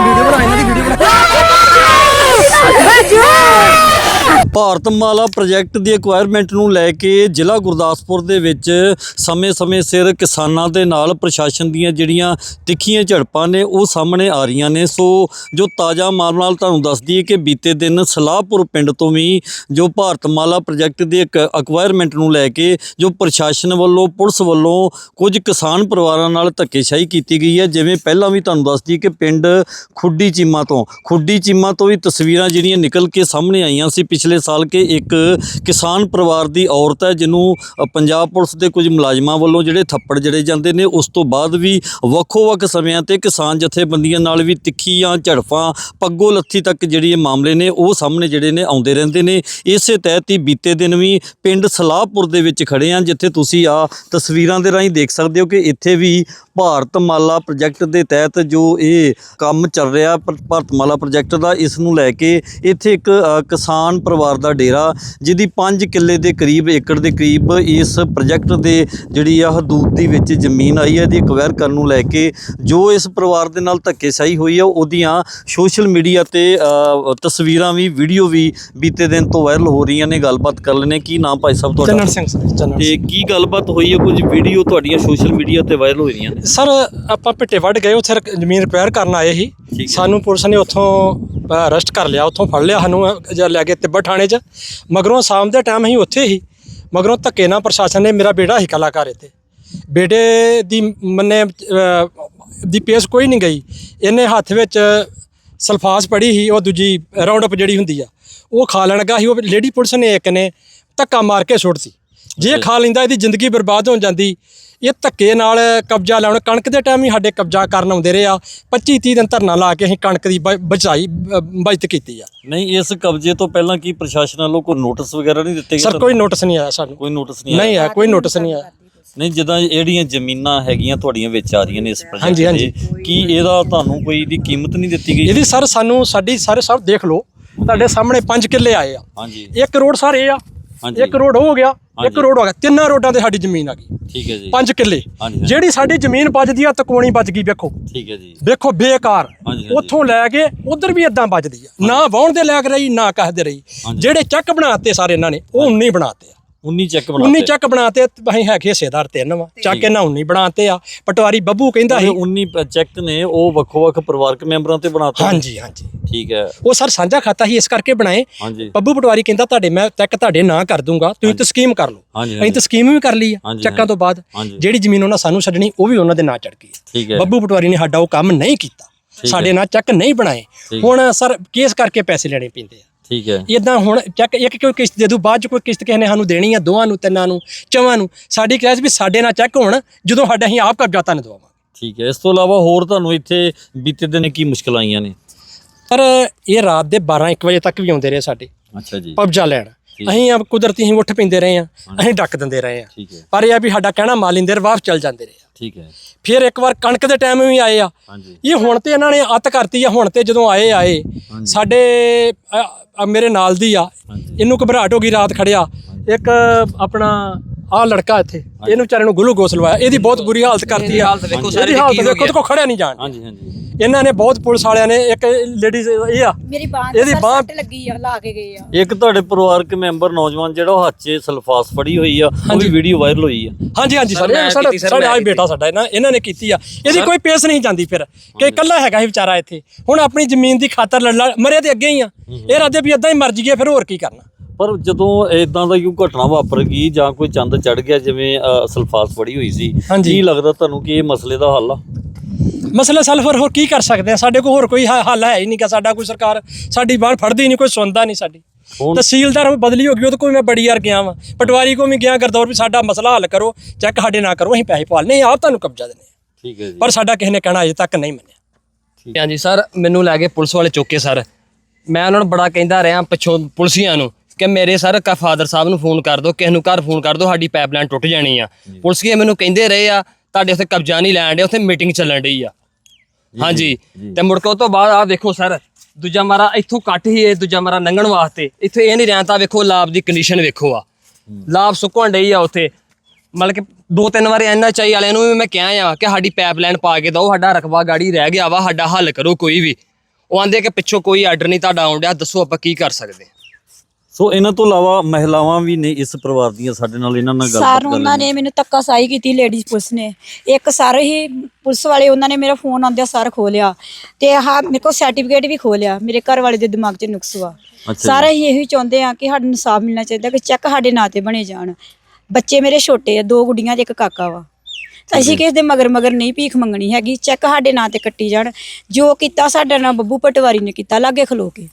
Video ਬਣਾ ਇਹਨਾਂ ਦੀ video ਬਣਾ ਭਾਰਤ ਮਾਲਾ ਪ੍ਰੋਜੈਕਟ ਦੀ ਐਕਵਾਇਰਮੈਂਟ ਨੂੰ ਲੈ ਕੇ ਜ਼ਿਲ੍ਹਾ ਗੁਰਦਾਸਪੁਰ ਦੇ ਵਿੱਚ ਸਮੇਂ-ਸਮੇਂ ਸਿਰ ਕਿਸਾਨਾਂ ਦੇ ਨਾਲ ਪ੍ਰਸ਼ਾਸਨ ਦੀਆਂ ਜਿਹੜੀਆਂ ਤਿੱਖੀਆਂ ਝੜਪਾਂ ਨੇ, ਉਹ ਸਾਹਮਣੇ ਆ ਰਹੀਆਂ ਨੇ। ਸੋ ਜੋ ਤਾਜ਼ਾ ਮਾਮਲਾ ਨਾਲ ਤੁਹਾਨੂੰ ਦੱਸ ਦਈਏ ਕਿ ਬੀਤੇ ਦਿਨ ਸਲਾਹਪੁਰ ਪਿੰਡ ਤੋਂ ਵੀ ਜੋ ਭਾਰਤ ਮਾਲਾ ਪ੍ਰੋਜੈਕਟ ਦੀ ਇੱਕ ਐਕਵਾਇਰਮੈਂਟ ਨੂੰ ਲੈ ਕੇ ਜੋ ਪ੍ਰਸ਼ਾਸਨ ਵੱਲੋਂ, ਪੁਲਿਸ ਵੱਲੋਂ ਕੁਝ ਕਿਸਾਨ ਪਰਿਵਾਰਾਂ ਨਾਲ ਧੱਕੇਸ਼ਾਹੀ ਕੀਤੀ ਗਈ ਹੈ। ਜਿਵੇਂ ਪਹਿਲਾਂ ਵੀ ਤੁਹਾਨੂੰ ਦੱਸ ਦਈਏ ਕਿ ਪਿੰਡ ਖੁੱਡੀ ਚੀਮਾ ਤੋਂ, ਖੁੱਡੀ ਚੀਮਾ ਤੋਂ ਵੀ ਤਸਵੀਰਾਂ ਜਿਹੜੀਆਂ ਨਿਕਲ ਕੇ ਸਾਹਮਣੇ ਆਈਆਂ ਸੀ ਪਿਛਲੇ ਸਾਲ ਕੇ ਇੱਕ ਕਿਸਾਨ ਪਰਿਵਾਰ ਦੀ ਔਰਤ ਹੈ, ਜਿਹਨੂੰ ਪੰਜਾਬ ਪੁਲਿਸ ਦੇ ਕੁਝ ਮੁਲਾਜ਼ਮਾਂ ਵੱਲੋਂ ਜਿਹੜੇ ਥੱਪੜ ਜੜੇ ਜਾਂਦੇ ਨੇ, ਉਸ ਤੋਂ ਬਾਅਦ ਵੀ ਵੱਖੋ-ਵੱਖ ਸਮਿਆਂ ਤੇ ਕਿਸਾਨ ਜਥੇਬੰਦੀਆਂ ਨਾਲ ਵੀ ਤਿੱਖੀਆਂ ਝੜਪਾਂ ਪੱਗੋ ਲੱਥੀ ਤੱਕ ਜਿਹੜੀ ਇਹ ਮਾਮਲੇ ਨੇ, ਉਹ ਸਾਹਮਣੇ ਜਿਹੜੇ ਨੇ ਆਉਂਦੇ ਰਹਿੰਦੇ ਨੇ। ਇਸੇ ਤਹਿਤ ਹੀ ਬੀਤੇ ਦਿਨ ਵੀ ਪਿੰਡ ਸਲਾਹਪੁਰ ਦੇ ਵਿੱਚ ਖੜੇ ਆ ਜਿੱਥੇ ਤੁਸੀਂ ਆ ਤਸਵੀਰਾਂ ਦੇ ਰਾਹੀਂ ਦੇਖ ਸਕਦੇ ਹੋ ਕਿ ਇੱਥੇ ਵੀ ਭਾਰਤਮਾਲਾ ਪ੍ਰੋਜੈਕਟ ਦੇ ਤਹਿਤ ਜੋ ਇਹ ਕੰਮ ਚੱਲ ਰਿਹਾ ਭ- ਭਾਰਤਮਾਲਾ ਪ੍ਰੋਜੈਕਟ ਦਾ ਇਸ ਨੂੰ ਲੈ ਕੇ ਇੱਥੇ ਇੱਕ ਕਿਸਾਨ ਪਰਿਵਾਰ ਦਾ ਡੇਰਾ ਜਿਹਦੀ 5 ਕਿੱਲੇ ਦੇ ਕਰੀਬ ਏਕੜ ਦੇ ਕਰੀਬ ਇਸ ਪ੍ਰੋਜੈਕਟ ਦੇ ਜਿਹੜੀ ਆ ਹਦੂਦ ਦੇ ਵਿੱਚ ਜ਼ਮੀਨ ਆਈ ਹੈ ਇਹਦੀ ਅਕਵਾਇਰ ਕਰਨ ਨੂੰ ਲੈ ਕੇ ਜੋ ਇਸ ਪਰਿਵਾਰ ਦੇ ਨਾਲ ਧੱਕੇਸ਼ਾਹੀ ਹੋਈ ਹੈ ਉਹਦੀਆਂ ਸੋਸ਼ਲ ਮੀਡੀਆ ਤੇ ਤਸਵੀਰਾਂ ਵੀ ਵੀਡੀਓ ਵੀ ਬੀਤੇ ਦਿਨ ਤੋਂ ਵਾਇਰਲ ਹੋ ਰਹੀਆਂ ਨੇ ਗੱਲਬਾਤ ਕਰ ਲੈਣੇ ਕੀ ਨਾਮ ਭਾਈ ਸਾਹਿਬ ਤੁਹਾਡਾ? ਚੰਨਣ ਸਿੰਘ ਸਰ ਚੰਨਣ ਤੇ ਕੀ ਗੱਲਬਾਤ ਹੋਈ ਹੈ? ਕੁਝ ਵੀਡੀਓ ਤੁਹਾਡੀਆਂ ਸੋਸ਼ਲ ਮੀਡੀਆ ਤੇ ਵਾਇਰਲ ਹੋ ਰਹੀਆਂ ਨੇ? ਸਰ ਆਪਾਂ ਪਿੱਟੇ ਵੱਢ ਗਏ ਉੱਥੇ ਰਕ- ਜ਼ਮੀਨ ਰਿਪੇਅਰ ਕਰਨ ਆਏ ਸੀ। ਹੈ। ਸਾਨੂੰ ਪੁਲਿਸ ਨੇ ਉੱਥੋਂ ਅਰੈਸਟ ਕਰ ਲਿਆ ਉੱਥੋਂ ਫੜ ਲਿਆ ਸਾਨੂੰ ਅ, ਜਾਂ ਲੈ ਕੇ ਤਿੱਬਤ ਥਾਣੇ 'ਚ। ਮਗਰੋਂ ਸ਼ਾਮ ਦੇ ਟਾਈਮ ਅਸੀਂ ਉੱਥੇ ਹੀ ਮਗਰੋਂ ਧੱਕੇ ਨਾਲ ਪ੍ਰਸ਼ਾਸਨ ਨੇ ਮੇਰਾ ਬੇਟਾ ਹੀ ਕਲਾਕਾਰ ਇੱਥੇ। ਬੇਟੇ ਦੀ ਮੰਨੇ ਅ, ਦੀ ਪੇਸ ਕੋਈ ਨਹੀਂ ਗਈ। ਇਹਨੇ ਹੱਥ ਵਿੱਚ ਸਲਫਾਸ ਪੜੀ ਸੀ ਉਹ ਦੂਜੀ ਰਾਉਂਡ ਅਪ ਜਿਹੜੀ ਹੁੰਦੀ ਆ ਉਹ ਖਾ ਲੈਣ ਲੱਗਾ ਸੀ। ਉਹ ਲੇਡੀ ਪੁਲਿਸ ਨੇ ਇੱਕ ਨੇ ਧੱਕਾ ਮਾਰ ਕੇ ਸੁੱਟਤੀ ਜੇ ਖਾ ਲੈਂਦਾ ਇਹਦੀ ਜ਼ਿੰਦਗੀ ਬਰਬਾਦ ਹੋ ਜਾਂਦੀ। ਇਹ ਧੱਕੇ ਨਾਲ ਕਬਜ਼ਾ ਲੈਣ ਕਣਕ ਦੇ ਟਾਈਮ ਹੀ ਸਾਡੇ ਕਬਜ਼ਾ ਕਰਨ ਆਉਂਦੇ ਰਹੇ ਆ। 25 30 ਦਿਨ ਧਰਨਾ ਲਾ ਕੇ ਅਸੀਂ ਕਣਕ ਦੀ ਬਚਾਈ ਬਚਤ ਕੀਤੀ ਆ। ਨਹੀਂ ਇਸ ਕਬਜ਼ੇ ਤੋਂ ਪਹਿਲਾਂ ਕੀ ਪ੍ਰਸ਼ਾਸਨ ਵੱਲੋਂ ਕੋਈ ਨੋਟਿਸ ਵਗੈਰਾ ਨਹੀਂ ਦਿੱਤੇ ਗਏ ਸਰ? ਕੋਈ ਨੋਟਿਸ ਨਹੀਂ ਆਇਆ ਸਾਨੂੰ। ਕੋਈ ਨੋਟਿਸ ਨਹੀਂ ਨਹੀਂ ਆਇਆ ਕੋਈ ਨੋਟਿਸ ਨਹੀਂ ਆਇਆ। ਨਹੀਂ ਜਿੱਦਾਂ ਜਿਹੜੀਆਂ ਜ਼ਮੀਨਾਂ ਹੈਗੀਆਂ ਤੁਹਾਡੀਆਂ ਵਿੱਚ ਆ ਰਹੀਆਂ ਨੇ ਇਸ ਪ੍ਰੋਜੈਕਟ ਹਾਂਜੀ, ਹਾਂਜੀ। ਦੇ ਕੀ ਇਹਦਾ ਤੁਹਾਨੂੰ ਕੋਈ ਦੀ ਕੀਮਤ ਨਹੀਂ ਦਿੱਤੀ ਗਈ? ਇਹਦੀ ਸਰ ਸਾਨੂੰ ਸਾਡੀ ਸਾਰੇ ਸਭ ਦੇਖ ਲਓ। ਤੁਹਾਡੇ ਸਾਹਮਣੇ 5 ਕਿੱਲੇ ਆਏ ਆ। ਹਾਂਜੀ। 1 ਕਰੋੜ ਸਰ ਇਹ ਆ। ਹਾਂਜੀ। 1 ਕਰੋੜ ਹੋ ਗਿਆ। 1 ਹਾਂਜੀ। ਕਰੋੜ ਹੋ ਗਿਆ ਤਿੰਨਾਂ ਰੋਡਾਂ ਤੇ ਸਾਡੀ ਜ਼ਮੀਨ ਆ ਗਈ। ਠੀਕ ਹੈ ਜੀ। 5 ਕਿੱਲੇ। ਜਿਹੜੀ ਸਾਡੀ ਜ਼ਮੀਨ ਬਚਦੀ ਆ ਤਕੋਣੀ ਬਚ ਗਈ ਵੇਖੋ। ਠੀਕ ਹੈ ਜੀ। ਵੇਖੋ ਬੇਕਾਰ। ਉੱਥੋਂ ਲੈ ਕੇ ਉਧਰ ਵੀ ਇਦਾਂ ਬਚਦੀ ਆ। ਨਾ ਵਾਹੁਣ ਦੇ ਲਾਇਕ ਰਹੀ ਨਾ ਕਹਦੇ ਰਹੀ। ਜਿਹੜੇ ਚੱਕ ਬਣਾਤੇ ਸਾਰੇ ਇਹਨਾਂ ਨੇ ਉਹ 19 ਬਣਾਤੇ 19 ਚੈੱਕ 19 ਬਣਾਤੇ ਚੱਕ ਬਣਾਤੇ ਅਸੀਂ ਹੈਗੇ ਹਿੱਸੇਦਾਰ ਤਿੰਨ ਵਾ। ਚੱਕ ਇਹਨਾਂ 19 ਬਣਾਤੇ ਆ। ਪਟਵਾਰੀ ਬੱਬੂ ਕਹਿੰਦਾ ਸੀ 19 ਚੈੱਕ ਨੇ ਉਹ ਵੱਖੋ-ਵੱਖ ਪਰਿਵਾਰਕ ਮੈਂਬਰਾਂ ਤੇ ਬਣਾਤੇ? ਹਾਂਜੀ ਹਾਂਜੀ। ਠੀਕ ਹੈ। ਉਹ ਸਰ ਸਾਂਝਾ ਖਾਤਾ ਹੀ ਇਸ ਕਰਕੇ ਬਣਾਏ। ਬੱਬੂ ਪਟਵਾਰੀ ਕਹਿੰਦਾ ਤੁਹਾਡੇ ਮੈਂ ਤੱਕ ਤੁਹਾਡੇ ਨਾਂ ਕਰ ਦੂੰਗਾ। ਤੁਸੀਂ ਤਾਂ ਸਕੀਮ ਕਰ ਲਓ। ਅਸੀਂ ਤਾਂ ਸਕੀਮ ਵੀ ਕਰ ਲਈ ਆ ਚੱਕਾਂ ਤੋਂ ਬਾਅਦ। ਜਿਹੜੀ ਜ਼ਮੀਨ ਉਹਨਾਂ ਸਾਨੂੰ ਛੱਡਣੀ ਉਹ ਵੀ ਉਹਨਾਂ ਦੇ ਨਾਂ ਚੜ ਗਈ। ਬੱਬੂ ਪਟਵਾਰੀ ਨੇ ਸਾਡਾ ਉਹ ਕੰਮ ਨਹੀਂ ਕੀਤਾ। ਸਾਡੇ ਨਾਲ ਚੱਕ ਨਹੀਂ ਬਣਾਏ। ਹੁਣ ਸਰ ਕੇਸ ਕਰਕੇ ਪੈਸੇ ਲੈਣੇ ਪੈਂਦੇ ਆ। ਠੀਕ ਹੈ। ਇਦਾਂ ਹੁਣ ਚੱਕ ਇੱਕ ਕੋਈ ਕਿਸ਼ਤ ਦੇ ਦੂ ਬਾਅਦ ਚ ਕੋਈ ਕਿਸ਼ਤ ਕਿਸੇ ਨੇ ਸਾਨੂੰ ਦੇਣੀ ਆ ਦੋਵਾਂ ਨੂੰ ਤਿੰਨਾਂ ਨੂੰ ਚਵਾਂ ਨੂੰ ਸਾਡੀ ਕਹਿ ਵੀ ਸਾਡੇ ਨਾਲ ਚੈੱਕ ਹੋਣ ਜਦੋਂ ਸਾਡਾ ਅਸੀਂ ਆਪ ਕਬਜ਼ਾ ਤਾਂ ਦਵਾਵਾਂਗੇ ਠੀਕ ਹੈ ਇਸ ਤੋਂ ਇਲਾਵਾ ਹੋਰ ਤੁਹਾਨੂੰ ਇੱਥੇ ਬੀਤੇ ਦਿਨ ਕੀ ਮੁਸ਼ਕਲਾਂ ਆਈਆਂ ਨੇ? ਪਰ ਇਹ ਰਾਤ ਦੇ 12 1 ਵਜੇ ਤੱਕ ਵੀ ਆਉਂਦੇ ਰਹੇ ਸਾਡੇ। ਅੱਛਾ ਜੀ। ਕਬਜ਼ਾ ਲੈਣ। ਅਸੀਂ ਆ ਕੁਦਰਤੀ ਅਸੀਂ ਉੱਠ ਪੈਂਦੇ ਰਹੇ ਆ ਅਸੀਂ ਡੱਕ ਦਿੰਦੇ ਰਹੇ ਆ ਪਰ ਇਹ ਆ ਵੀ ਸਾਡਾ ਕਹਿਣਾ ਮਾਲਿੰਦੇ ਵਾਪਸ ਚੱਲ ਜਾਂਦੇ ਰਹੇ। ਆ ਠੀਕ ਹੈ। ਫਿਰ ਇੱਕ ਵਾਰ ਕਣਕ ਦੇ ਟਾਈਮ ਵੀ ਆਏ ਆ। ਹਾਂਜੀ। ਇਹ ਹੁਣ ਤੇ ਇਹਨਾਂ ਨੇ ਅੱਤ ਕਰਤੀ ਆ ਹੁਣ ਤੇ ਜਦੋਂ ਆਏ ਆਏ। ਸਾਡੇ ਅ, ਅ, ਮੇਰੇ ਨਾਲ ਦੀ ਆ। ਇਹਨੂੰ ਘਬਰਾਹਟ ਹੋ ਗਈ ਰਾਤ ਖੜਿਆ। ਇੱਕ ਆਪਣਾ ਆ ਲੜਕਾ ਇੱਥੇ ਇਹਨੂੰ ਵਿਚਾਰੇ ਨੂੰ ਗਲੂਕੋਸ ਲਵਾਇਆ। ਇਹਦੀ ਬਹੁਤ ਬੁਰੀ ਹਾਲਤ ਕਰਤੀ ਆ। ਇਹਦੀ ਹਾਲਤ ਵੇਖੋ ਤੇ ਕੋ ਖੜਿਆ ਨਹੀਂ ਜਾਣ। ਹਾਂਜੀ ਹਾਂਜੀ। ਇਹਨਾਂ ਨੇ ਬਹੁਤ ਪੁਲਿਸ ਵਾਲਿਆਂ ਨੇ ਇੱਕ ਲੇਡੀਜ਼ ਇਹ ਆ। ਮੇਰੀ ਬਾਂਹ ਇਹਦੀ ਬਾਂਹ- ਲੱਗੀ ਆ ਲਾ ਕੇ ਗਏ ਆ। ਇੱਕ ਤੁਹਾਡੇ ਪਰਿਵਾਰਕ ਮੈਂਬਰ ਨੌਜਵਾਨ ਜਿਹੜਾ ਉਹ ਹੱਥ 'ਚ ਸਲਫਾਸ ਫੜੀ ਹੋਈ ਆ ਉਹ ਵੀ ਵੀਡੀਓ ਵਾਇਰਲ ਹੋਈ ਆ। ਹਾਂਜੀ ਹਾਂਜੀ ਸਰ ਇਹ ਸਾਡਾ ਸਾਡਾ ਆਈ ਬੇਟਾ ਸਾਡਾ ਇਹਨਾਂ ਇਹਨਾਂ ਨੇ ਕੀਤੀ ਆ। ਇਹਦੀ ਕੋਈ ਪੇਸ ਨਹੀਂ ਜਾਂਦੀ ਫਿਰ ਕਿ ਇਕੱਲਾ ਹੈਗਾ ਸੀ ਵਿਚਾਰਾ ਇੱਥੇ। ਹੁਣ ਆਪਣੀ ਜ਼ਮੀਨ ਦੀ ਖਾਤਰ ਲੜ ਲੜ ਮਰੇ ਤੇ ਅੱਗੇ ਹੀ ਆ। ਇਹ ਰਾਦੇ ਵੀ ਇਦਾਂ ਹੀ ਮਰ ਜੀਏ ਫਿਰ ਹੋਰ ਕੀ ਕਰਨਾ? ਪਰ ਜਦੋਂ ਇਦਾਂ ਦਾ ਕੋਈ ਘਟਨਾ ਵਾਪਰ ਗਈ ਜਾਂ ਕੋਈ ਚੰਦ ਚੜ ਗਿਆ ਜਿਵੇਂ ਸਲਫਾਸ ਫੜੀ ਹੋਈ ਸੀ ਹਾਂਜੀ। ਕੀ ਲੱਗਦਾ ਤੁਹਾਨੂੰ ਕਿ ਇਹ ਮਸਲੇ ਦਾ ਹੱਲ ਆ? ਮਸਲਾ ਸਲਫਰ ਹੋਰ ਕੀ ਕਰ ਸਕਦੇ ਆ? ਸਾਡੇ ਕੋਲ ਹੋਰ ਕੋਈ ਹੱਲ ਹੈ ਹੀ ਨਹੀਂ ਕਿ ਸਾਡਾ ਕੋਈ ਸਰਕਾਰ ਸਾਡੀ ਬਾਹ ਫੜਦੀ ਨਹੀਂ ਕੋਈ ਸੁਣਦਾ ਨਹੀਂ ਸਾਡੀ। ਹੁਣ- ਤਹਿਸੀਲਦਾਰ ਬਦਲੀ ਹੋ ਗਈ ਉਹਦੇ ਕੋਲ ਮੈਂ ਬੜੀ ਯਾਰ ਗਿਆ ਵਾਂ। ਪਟਵਾਰੀ ਕੋਲ ਵੀ ਗਿਆ ਗਰਦੌਰ ਵੀ ਸਾਡਾ ਮਸਲਾ ਹੱਲ ਕਰੋ ਚੈੱਕ ਸਾਡੇ ਨਾ ਕਰੋ ਅਸੀਂ ਪੈਸੇ ਪਾਲ ਨਹੀਂ ਆਪ ਤੁਹਾਨੂੰ ਕਬਜ਼ਾ ਦਿੰਦੇ ਹਾਂ। ਠੀਕ ਹੈ ਜੀ। ਪਰ ਸਾਡਾ ਕਿਸੇ ਨੇ ਕਹਿਣਾ ਅਜੇ ਤੱਕ ਨਹੀਂ ਮੰਨਿਆ। ਹਾਂਜੀ ਸਰ ਮੈਨੂੰ ਲੈ ਕੇ ਪੁਲਿਸ ਵਾਲੇ ਚੁੱਕੇ ਸਰ। ਮੈਂ ਉਹਨਾਂ ਨੂੰ ਬੜਾ ਕਹਿੰਦਾ ਰਿਹਾ ਪਿੱਛੋਂ ਪੁਲਿਸੀਆਂ ਨੂੰ। ਕਿ ਮੇਰੇ ਸਰ ਕਾ ਫਾਦਰ ਸਾਹਿਬ ਨੂੰ ਫੋਨ ਕਰ ਦਿਓ ਕਿਸੇ ਨੂੰ ਘਰ ਫੋਨ ਕਰ ਦਿਓ ਸਾਡੀ ਪਾਈਪਲਾਈਨ ਟੁੱਟ ਜਾਣੀ ਆ। ਪੁਲਿਸੀਏ ਮੈਨੂੰ ਕਹਿੰਦੇ ਰਹੇ ਆ ਤੁਹਾਡੇ ਉੱਥੇ ਕਬਜ਼ਾ ਨਹੀਂ ਲੈਣ ਦੇ ਉੱਥੇ ਮੀਟਿੰਗ ਚੱਲਣ ਡਈ ਆ। ਹਾਂਜੀ। ਤੇ ਮੁੜ ਕੇ ਉਹ ਤੋਂ ਬਾਅਦ ਆ ਦੇਖੋ ਸਰ ਦੂਜਾ ਮਾਰਾ ਇੱਥੋਂ ਕੱਟ ਹੀ ਇਹ ਦੂਜਾ ਮਾਰਾ ਲੰਘਣ ਵਾਸਤੇ। ਇੱਥੇ ਇਹ ਨਹੀਂ ਰਹਿੰਦਾ ਵੇਖੋ ਲਾਭ ਦੀ ਕੰਡੀਸ਼ਨ ਵੇਖੋ ਆ। ਲਾਭ ਸੁੱਕਣ ਡਈ ਆ ਉੱਥੇ। ਮਤਲਬ ਕਿ ਦੋ ਤਿੰਨ ਵਾਰ ਐਨਐਚਆਈ ਵਾਲਿਆਂ ਨੂੰ ਵੀ ਮੈਂ ਕਿਹਾ ਆ ਕਿ ਸਾਡੀ ਪਾਈਪਲਾਈਨ ਪਾ ਕੇ ਦਿਓ ਸਾਡਾ ਰਕਬਾ ਗਾੜੀ ਰਹਿ ਗਿਆ ਵਾ ਸਾਡਾ ਹੱਲ ਕਰੋ ਕੋਈ ਵੀ। ਉਹ ਆਂਦੇ ਕਿ ਪਿੱਛੋਂ ਕੋਈ ਆਰਡਰ ਨਹੀਂ ਤੁਹਾਡਾ ਆਉਣ ਡਿਆ ਦੱਸੋ ਆਪਾਂ ਕੀ ਕਰ ਸਕਦੇ। ਸੋ ਇਹਨਾਂ ਤੋਂ ਇਲਾਵਾ ਮਹਿਲਾਵਾਂ ਵੀ ਨੇ ਇਸ ਪਰਿਵਾਰ ਦੀਆਂ ਸਾਡੇ ਨਾਲ ਇਹਨਾਂ ਨਾਲ ਗੱਲਬਾਤ ਸਰ ਕਰ ਉਹਨਾਂ ਨੇ ਮੈਨੂੰ ਧੱਕਾਸ਼ਾਹੀ ਕੀਤੀ ਲੇਡੀਜ਼ ਪੁਲਿਸ ਨੇ। ਇੱਕ ਸਰ ਹੀ ਪੁਲਿਸ ਵਾਲੇ ਉਹਨਾਂ ਨੇ ਮੇਰਾ ਫੋਨ ਆਉਂਦਿਆਂ ਸਰ ਖੋਲਿਆ ਤੇ ਹਾਂ ਮੇਰੇ ਕੋਲ ਸਰਟੀਫਿਕੇਟ ਵੀ ਖੋਲਿਆ ਮੇਰੇ ਘਰ ਵਾਲੇ ਦੇ ਦਿਮਾਗ 'ਚ ਨੁਕਸ ਵਾ। ਸਾਰੇ ਹੀ ਇਹੀ ਚਾਹੁੰਦੇ ਆ ਕਿ ਸਾਨੂੰ ਇਨਸਾਫ ਮਿਲਣਾ ਚਾਹੀਦਾ ਕਿ ਚੈੱਕ ਸਾਡੇ ਨਾਂ ਤੇ ਬਣੇ ਜਾਣ। ਬੱਚੇ ਮੇਰੇ ਛੋਟੇ ਆ ਦੋ ਗੁੱਡੀਆਂ ਤੇ ਇੱਕ ਕਾਕਾ ਵਾ। ਤਾਂ ਅਸੀਂ ਕਿਸੇ ਦੇ ਮਗਰ ਮਗਰ ਨਹੀਂ ਭੀਖ ਮੰਗਣੀ ਹੈਗੀ ਚੈੱਕ ਸਾਡੇ ਨਾਂ ਤੇ ਕੱਟੀ ਜਾਣ। ਜੋ ਕੀਤਾ ਸਾਡੇ ਨਾਲ ਬੱਬੂ ਪਟਵਾਰੀ ਨੇ ਕੀਤਾ ਲਾਗੇ ਖਲੋ ਕੇ।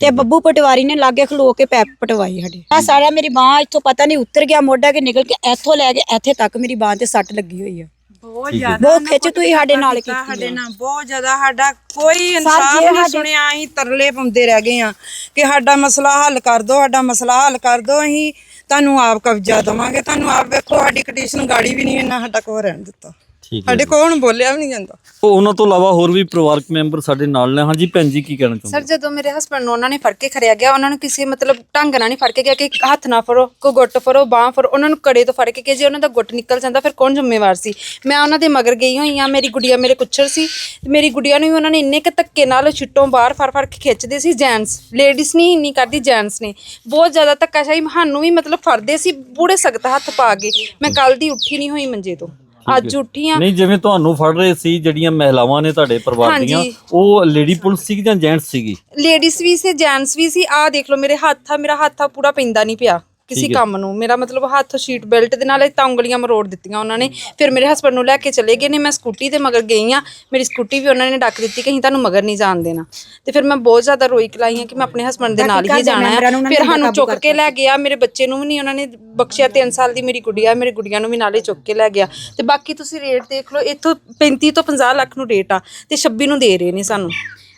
ਤੇ ਬੱਬੂ ਪਟਵਾਰੀ ਨੇ ਲਾਗੇ ਖਲੋ ਕੇ ਪੈਪ ਪਟਵਾਈ ਸਾਡੇ। ਆ ਸਾਰਾ ਮੇਰੀ ਬਾਹ ਇੱਥੋਂ ਪਤਾ ਨਹੀਂ ਉਤਰ ਗਿਆ ਮੋਢਾ ਕਿ ਨਿਕਲ ਕੇ ਇੱਥੋਂ ਲੈ ਕੇ ਇੱਥੇ ਤੱਕ ਮੇਰੀ ਬਾਹ ਤੇ ਸੱਟ ਲੱਗੀ ਹੋਈ ਆ। ਬਹੁਤ ਜ਼ਿਆਦਾ ਬਹੁਤ ਖਿੱਚ ਤੁਸੀਂ ਸਾਡੇ ਨਾਲ ਕੀਤੀ ਸਾਡੇ। ਨਾਲ ਬਹੁਤ ਜ਼ਿਆਦਾ ਸਾਡਾ ਕੋਈ ਇਨਸਾਫ ਨਹੀਂ ਸੁਣਿਆ ਅਸੀਂ ਤਰਲੇ ਪਾਉਂਦੇ ਰਹਿ ਗਏ ਆ ਕਿ ਸਾਡਾ ਮਸਲਾ ਹੱਲ ਕਰ ਦਿਓ ਸਾਡਾ ਮਸਲਾ ਹੱਲ ਕਰ ਦਿਓ ਅਸੀਂ ਤੁਹਾਨੂੰ ਆਪ ਕਬਜ਼ਾ ਦਵਾਂਗੇ। ਤੁਹਾਨੂੰ ਆਪ ਵੇਖੋ ਸਾਡੀ ਕੰਡੀਸ਼ਨ ਗਾੜੀ ਵੀ ਨਹੀਂ ਇਹਨਾਂ ਸਾਡਾ ਕੋਲ ਰਹਿਣ ਦਿੱਤਾ। ਠੀਕ ਹੈ ਸਾਡੇ ਕੋਲ ਹੁਣ ਬੋਲਿਆ ਵੀ ਨਹੀਂ ਜਾਂਦਾ। ਸੋ ਉਹਨਾਂ ਤੋਂ ਇਲਾਵਾ ਹੋਰ ਵੀ ਪਰਿਵਾਰਕ ਮੈਂਬਰ ਸਾਡੇ ਨਾਲ ਨੇ। ਹਾਂਜੀ ਭੈਣ ਜੀ ਕੀ ਕਹਿਣਾ ਸਰ ਚਾਹੁੰਦੇ ਜਦੋਂ ਮੇਰੇ ਹਸਬੰਡ ਨੂੰ ਉਹਨਾਂ ਨੇ ਫੜ ਕੇ ਖੜਿਆ ਗਿਆ ਉਹਨਾਂ ਨੂੰ ਕਿਸੇ ਮਤਲਬ ਢੰਗ ਨਾਲ ਨਹੀਂ ਫੜ ਕੇ ਗਿਆ ਕਿ ਹੱਥ ਨਾ ਫੜੋ ਕੋ ਗੁੱਟ ਫੜੋ ਬਾਹ ਫੜੋ ਉਹਨਾਂ ਨੂੰ ਕੜੇ ਤੋਂ ਫੜ ਕੇ ਕਿ ਜੇ ਉਹਨਾਂ ਦਾ ਗੁੱਟ ਨਿਕਲ ਜਾਂਦਾ ਫਿਰ ਕੌਣ ਜ਼ਿੰਮੇਵਾਰ ਸੀ? ਮੈਂ ਉਹਨਾਂ ਦੇ ਮਗਰ ਗਈ ਹੋਈ ਆ ਮੇਰੀ ਗੁੜੀਆ ਮੇਰੇ ਕੁੱਛਰ ਸੀ। ਤੇ ਮੇਰੀ ਗੁੜੀਆ ਨੂੰ ਵੀ ਉਹਨਾਂ ਨੇ ਇੰਨੇ ਕ ਧੱਕੇ ਨਾਲ ਛਿੱਟੋਂ ਬਾਹਰ ਫੜ ਫੜ ਕੇ ਖਿੱਚਦੇ ਸੀ ਜੈਂਟਸ ਲੇਡੀਜ਼ ਨਹੀਂ ਇੰਨੀ ਕਰਦੀ ਜੈਂਟਸ ਨੇ। ਬਹੁਤ ਜ਼ਿਆਦਾ ਧੱਕਾਸ਼ਾਹੀ ਸਾਨੂੰ ਵੀ ਮਤਲਬ ਫੜਦੇ ਸੀ ਬੂੜੇ ਸਖਤ ਹੱਥ ਪਾ ਕੇ। ਮੈਂ ਕੱਲ ਦੀ ਉੱਠੀ ਨਹੀਂ ਹੋਈ ਮੰਜੇ ਤੋਂ। ਅੱਜ ਉੱਠੀ ਆ ਨਹੀਂ ਜਿਵੇਂ ਤੁਹਾਨੂੰ ਫੜ ਰਹੇ ਸੀ ਜਿਹੜੀਆਂ ਮਹਿਲਾਵਾਂ ਨੇ ਤੁਹਾਡੇ ਪਰਿਵਾਰ ਦੀਆਂ ਹਾਂਜੀ। ਉਹ ਲੇਡੀ ਪੁਲਿਸ ਸੀ ਜਾਂ ਜੈਂਟਸ ਸੀਗੀ? ਲੇਡੀਜ਼ ਵੀ ਸੀ ਜੈਂਟਸ ਵੀ ਸੀ। ਆਹ ਦੇਖ ਲਓ ਮੇਰੇ ਹੱਥ ਆ ਮੇਰਾ ਹੱਥ ਆ ਪੂਰਾ ਪੈਂਦਾ ਨਹੀਂ ਪਿਆ। ਕਿਸੇ। ਕੰਮ ਨੂੰ। ਮੇਰਾ ਮਤਲਬ ਹੱਥ ਸ਼ੀਟ ਬੈਲਟ ਦੇ ਨਾਲ ਤਾਂ ਉਂਗਲੀਆਂ ਮਰੋੜ ਦਿੱਤੀਆਂ ਉਹਨਾਂ ਨੇ। ਫਿਰ ਮੇਰੇ ਹਸਬੰਡ ਨੂੰ ਲੈ ਕੇ ਚਲੇ ਗਏ ਨੇ। ਮੈਂ ਸਕੂਟੀ ਤੇ ਮਗਰ ਗਈ ਆ ਮੇਰੀ ਸਕੂਟੀ ਵੀ ਉਹਨਾਂ ਨੇ ਡੱਕ ਦਿੱਤੀ ਕਿ ਅਸੀਂ ਤੁਹਾਨੂੰ ਮਗਰ ਨਹੀਂ ਜਾਣ ਦੇਣਾ। ਤੇ ਫਿਰ ਮੈਂ ਬਹੁਤ ਜ਼ਿਆਦਾ ਰੋਈ ਕਲਾਈ ਆ ਕਿ ਮੈਂ ਆਪਣੇ ਹਸਬੰਡ ਦੇ ਨਾਲ ਹੀ ਜਾਣਾ ਹੈ। ਫਿਰ ਸਾਨੂੰ ਚੁੱਕ ਕੇ ਲੈ ਗਿਆ। ਮੇਰੇ ਬੱਚੇ ਨੂੰ ਵੀ ਨਹੀਂ ਉਹਨਾਂ ਨੇ ਬਖਸ਼ਿਆ। 3 ਸਾਲ ਦੀ ਮੇਰੀ ਗੁੜੀਆ ਮੇਰੀ ਗੁੜੀਆ ਨੂੰ ਵੀ ਨਾਲੇ ਚੁੱਕ ਕੇ ਲੈ ਗਿਆ। ਤੇ ਬਾਕੀ ਤੁਸੀਂ ਰੇਟ ਦੇਖ ਲਓ। ਇੱਥੋਂ 35 ਤੋਂ 50 ਲੱਖ ਨੂੰ ਰੇਟ ਆ। ਤੇ 26 ਨੂੰ ਦੇ ਰਹੇ ਨੇ ਸਾਨੂੰ।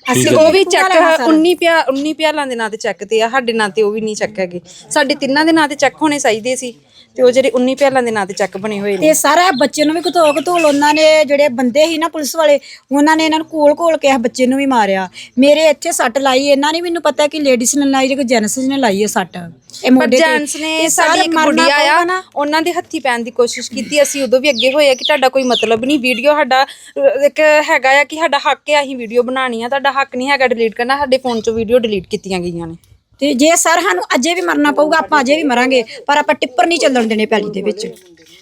ਅਸੀਂ ਉਹ ਵੀ ਚੈੱਕ 19 ਪਿਆ 19 ਪਿਆਲਾਂ ਦੇ ਨਾਂ ਤੇ ਚੈੱਕ ਤੇ ਆ ਸਾਡੇ ਨਾਂ ਤੇ ਉਹ ਵੀ ਨਹੀਂ ਚੈੱਕ ਹੈਗੇ। ਸਾਡੇ ਤਿੰਨਾਂ ਦੇ ਨਾਂ ਤੇ ਚੈੱਕ ਹੋਣੇ ਚਾਹੀਦੇ ਸੀ। ਤੇ ਉਹ ਜਿਹੜੇ 19 ਪਿਆਲਾਂ ਦੇ ਨਾਂ ਤੇ ਚੈੱਕ ਬਣੇ ਹੋਏ ਨੇ ਤੇ ਸਾਰਾ ਬੱਚੇ ਨੂੰ ਵੀ ਘਤੋਲ ਘਤੋਲ ਉਹਨਾਂ ਨੇ ਜਿਹੜੇ ਬੰਦੇ ਸੀ ਨਾ ਪੁਲਿਸ ਵਾਲੇ ਉਹਨਾਂ ਨੇ ਇਹਨਾਂ ਨੂੰ ਕੋਲ ਕੋਲ ਕੇ ਇਸ ਬੱਚੇ ਨੂੰ ਵੀ ਮਾਰਿਆ। ਮੇਰੇ ਇੱਥੇ ਸੱਟ ਲਾਈ ਇਹਨਾਂ ਨੇ ਮੈਨੂੰ ਪਤਾ ਕਿ ਲੇਡੀਜ਼ ਨੇ ਲਾਈ ਜਾਂ ਜੈਂਟਸ ਨੇ ਲਾਈ ਹੈ ਸੱਟ। ਇਹ ਪਰ ਮੋਢੇ ਤੇ ਜੈਂਟਸ ਨੇ ਇਹ ਸਾਰਾ ਇੱਕ ਮਰਨਾ ਗੁੜੀਆ ਪਊਗਾ ਆ। ਉਹਨਾਂ ਦੇ ਹੱਥੀ ਪੈਣ ਦੀ ਕੋਸ਼ਿਸ਼ ਕੀਤੀ ਅਸੀਂ ਉਦੋਂ ਵੀ ਅੱਗੇ ਹੋਏ ਆ ਕਿ ਤੁਹਾਡਾ ਕੋਈ ਮਤਲਬ ਨਹੀਂ ਵੀਡੀਓ ਸਾਡਾ ਅਹ, ਇੱਕ ਹੈਗਾ ਆ ਕਿ ਸਾਡਾ ਹੱਕ ਹੈ ਅਸੀਂ ਵੀਡੀਓ ਬਣਾਉਣੀ ਆ ਤੁਹਾਡਾ ਹੱਕ ਨਹੀਂ ਹੈਗਾ ਡਿਲੀਟ ਕਰਨਾ ਸਾਡੇ ਫੋਨ 'ਚੋਂ ਵੀਡੀਓ ਡਿਲੀਟ ਕੀਤੀਆਂ ਗਈਆਂ ਨੇ। ਤੇ ਜੇ ਸਰ ਸਾਨੂੰ ਅਜੇ ਵੀ ਮਰਨਾ ਪਊਗਾ, ਆਪਾਂ ਅਜੇ ਵੀ ਮਰਾਂਗੇ, ਪਰ ਆਪਾਂ ਟਿੱਪਰ ਨਹੀਂ ਚੱਲਣ ਦੇਣੇ ਪੈਲੀ ਦੇ ਵਿੱਚ।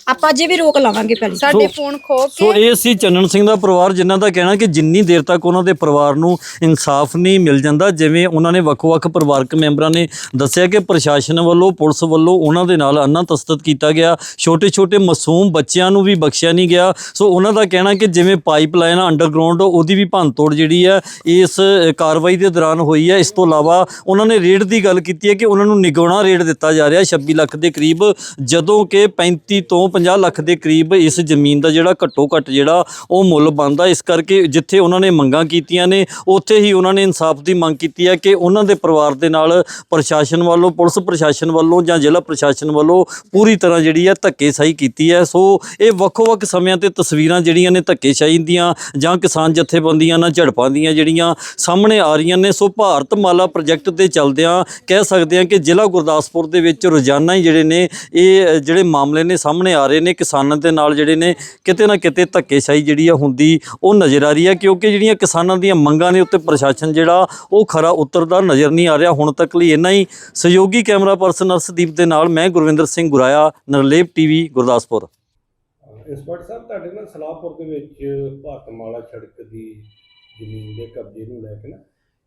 ਆਪਾਂ ਅਜੇ ਵੀ ਰੋਕ ਲਾਵਾਂਗੇ ਪੈਲੀ ਸਾਡੇ ਫੋਨ ਖੋ ਸੋ ਕੇ ਇਹ ਸੀ ਚੰਨਣ ਸਿੰਘ ਦਾ ਪਰਿਵਾਰ ਜਿਨ੍ਹਾਂ ਦਾ ਕਹਿਣਾ ਕਿ ਜਿੰਨੀ ਦੇਰ ਤੱਕ ਉਹਨਾਂ ਦੇ ਪਰਿਵਾਰ ਨੂੰ ਇਨਸਾਫ ਨਹੀਂ ਮਿਲ ਜਾਂਦਾ ਜਿਵੇਂ ਉਹਨਾਂ ਨੇ ਵੱਖ-ਵੱਖ ਪਰਿਵਾਰਕ ਮੈਂਬਰਾਂ ਨੇ ਦੱਸਿਆ ਕਿ ਪ੍ਰਸ਼ਾਸਨ ਵੱਲੋਂ ਪੁਲਿਸ ਵੱਲੋਂ ਉਹਨਾਂ ਦੇ ਨਾਲ ਅੰਨਾ ਤਸਤਤ ਕੀਤਾ ਗਿਆ। ਛੋਟੇ-ਛੋਟੇ ਮਾਸੂਮ ਬੱਚਿਆਂ ਨੂੰ ਵੀ ਬਖਸ਼ਿਆ ਨਹੀਂ ਗਿਆ। ਸੋ ਉਹਨਾਂ ਦਾ ਕਹਿਣਾ ਕਿ ਜਿਵੇਂ ਪਾਈਪਲਾਈਨ ਅੰਡਰਗਰਾਉਂਡ ਉਹਦੀ ਵੀ ਭੰਨਤੋੜ ਜਿਹੜੀ ਹੈ ਇਸ ਅ, ਕਾਰਵਾਈ ਦੇ ਦੌਰਾਨ ਹੋਈ ਹੈ। ਇਸ ਤੋਂ ਇਲਾਵਾ ਉਹਨਾਂ ਨੇ ਰੇਟ ਦੀ ਗੱਲ ਕੀਤੀ ਹੈ ਕਿ ਉਹਨਾਂ ਨੂੰ ਨਿਗਉਣਾ ਰੇਟ ਦਿੱਤਾ ਜਾ ਰਿਹਾ। 26 ਲੱਖ ਦੇ ਕਰੀਬ ਜਦੋਂ ਕਿ 35 ਤੋਂ 50 ਲੱਖ ਦੇ ਕਰੀਬ ਇਸ ਜ਼ਮੀਨ ਦਾ ਜਿਹੜਾ ਘੱਟੋ ਘੱਟ ਜਿਹੜਾ ਉਹ ਮੁੱਲ ਬਣਦਾ, ਇਸ ਕਰਕੇ ਜਿੱਥੇ ਉਹਨਾਂ ਨੇ ਮੰਗਾਂ ਕੀਤੀਆਂ ਨੇ, ਉੱਥੇ ਹੀ ਉਹਨਾਂ ਨੇ ਇਨਸਾਫ ਦੀ ਮੰਗ ਕੀਤੀ ਹੈ ਕਿ ਉਹਨਾਂ ਦੇ ਪਰਿਵਾਰ ਦੇ ਨਾਲ ਪ੍ਰਸ਼ਾਸਨ ਵੱਲੋਂ, ਪੁਲਿਸ ਪ੍ਰਸ਼ਾਸਨ ਵੱਲੋਂ ਜਾਂ ਜ਼ਿਲ੍ਹਾ ਪ੍ਰਸ਼ਾਸਨ ਵੱਲੋਂ ਪੂਰੀ ਤਰ੍ਹਾਂ ਜਿਹੜੀ ਹੈ ਧੱਕੇਸ਼ਾਹੀ ਕੀਤੀ ਹੈ। ਸੋ ਇਹ ਵੱਖੋ-ਵੱਖ ਸਮਿਆਂ ਤੇ ਤਸਵੀਰਾਂ ਜਿਹੜੀਆਂ ਨੇ ਧੱਕੇਸ਼ਾਹੀ ਦੀਆਂ ਜਾਂ ਕਿਸਾਨ ਜਥੇਬੰਦੀਆਂ ਨਾਲ ਝੜਪਾਂ ਦੀਆਂ ਜਿਹੜੀਆਂ ਸਾਹਮਣੇ ਆ ਰਹੀਆਂ ਨੇ। ਸੋ ਭਾਰਤ ਮਾਲਾ ਪ੍ਰੋਜੈਕਟ ਦੇ ਚਲਦਿਆਂ ਕਹਿ ਸਕਦੇ ਹਾਂ ਕਿ ਜ਼ਿਲ੍ਹਾ ਗੁਰਦਾਸਪੁਰ ਦੇ ਵਿੱਚ ਰੋਜ਼ਾਨਾ ਹੀ ਜਿਹੜੇ ਨੇ, ਇਹ ਜਿਹੜੇ ਮਾਮਲੇ ਨੇ ਸਾਹਮਣੇ ਆ ਰਹੇ ਨੇ ਕਿਸਾਨਾਂ ਦੇ ਨਾਲ ਜਿਹੜੇ ਨੇ ਕਿਤੇ ਨਾ ਕਿਤੇ ਧੱਕੇਸ਼ਾਹੀ ਜਿਹੜੀ ਆ ਹੁੰਦੀ ਉਹ ਨਜ਼ਰ ਆ ਰਹੀ ਹੈ ਕਿਉਂਕਿ ਜਿਹੜੀਆਂ ਕਿਸਾਨਾਂ ਦੀਆਂ ਮੰਗਾਂ ਨੇ ਉੱਤੇ ਪ੍ਰਸ਼ਾਸਨ ਜਿਹੜਾ ਉਹ ਖਰਾ ਉਤਰਦਾ ਨਜ਼ਰ ਨਹੀਂ ਆ ਰਿਹਾ। ਹੁਣ ਤੱਕ ਲਈ ਇੰਨਾ ਹੀ। ਸਹਿਯੋਗੀ ਕੈਮਰਾ ਪਰਸਨ ਅਰਸ਼ਦੀਪ ਦੇ ਨਾਲ ਮੈਂ ਗੁਰਵਿੰਦਰ ਸਿੰਘ ਗੁਰਾਇਆ ਨਰਲੇਵ ਟੀਵੀ, ਗੁਰਦਾਸਪੁਰ। ਇੰਸਪੈਕਟਰ ਸਾਹਿਬ, ਤੁਹਾਡੇ ਨਾਲ ਸਲਾਹਪੁਰ ਦੇ ਵਿੱਚ ਭਾਰਤਮਾਲਾ ਸੜਕ ਦੀ ਜ਼ਮੀਨ ਦੇ ਕਬਜ਼ੇ ਨੂੰ ਲੈ ਕੇ ਨਾ,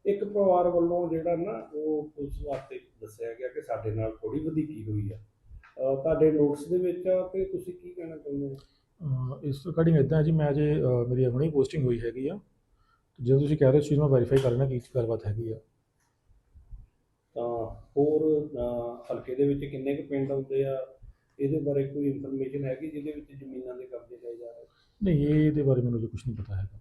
ਇੱਕ ਪਰਿਵਾਰ ਵੱਲੋਂ ਜਿਹੜਾ ਨਾ ਉਹ ਪੁਲਿਸ ਵਾਸਤੇ ਦੱਸਿਆ ਗਿਆ ਕਿ ਸਾਡੇ ਨਾਲ ਥੋੜੀ ਵਧੀਕੀ ਹੋਈ ਆ। ਅਹ ਤੁਹਾਡੇ ਨੋਟਿਸ ਦੇ ਵਿੱਚ ਆ ਤੇ ਤੁਸੀਂ ਕੀ ਕਹਿਣਾ ਚਾਹੁੰਦੇ ਹੋ? ਅਹ ਇਸ ਰਿਗਾਰਡਿੰਗ ਇਦਾਂ ਜੀ ਮੈਂ ਜੇ ਅਹ ਮੇਰੀ ਹੁਣੇ ਪੋਸਟਿੰਗ ਹੋਈ ਹੈਗੀ ਆ ਤੇ ਜਦੋਂ ਤੁਸੀਂ ਕਹਿ ਰਹੇ ਹੋ ਇਸ ਚੀਜ਼ ਨੂੰ ਵੈਰੀਫਾਈ ਕਰ ਲੈਣਾ ਕੀ ਗੱਲਬਾਤ ਹੈਗੀ ਆ। ਤਾਂ ਹੋਰ ਅਹ, ਹਲਕੇ ਦੇ ਵਿੱਚ ਕਿੰਨੇ ਕੁ ਪਿੰਡ ਆਉਂਦੇ ਆ? ਇਹਦੇ ਬਾਰੇ ਕੋਈ ਇਨਫੋਰਮੇਸ਼ਨ ਹੈਗੀ ਜਿਹਦੇ ਵਿੱਚ ਜ਼ਮੀਨਾਂ ਦੇ ਕਬਜ਼ੇ ਲਏ ਜਾ ਰਹੇ? ਨਹੀਂ ਇਹਦੇ ਬਾਰੇ ਮੈਨੂੰ ਜੀ ਕੁਝ ਨਹੀਂ ਪਤਾ ਹੈਗਾ।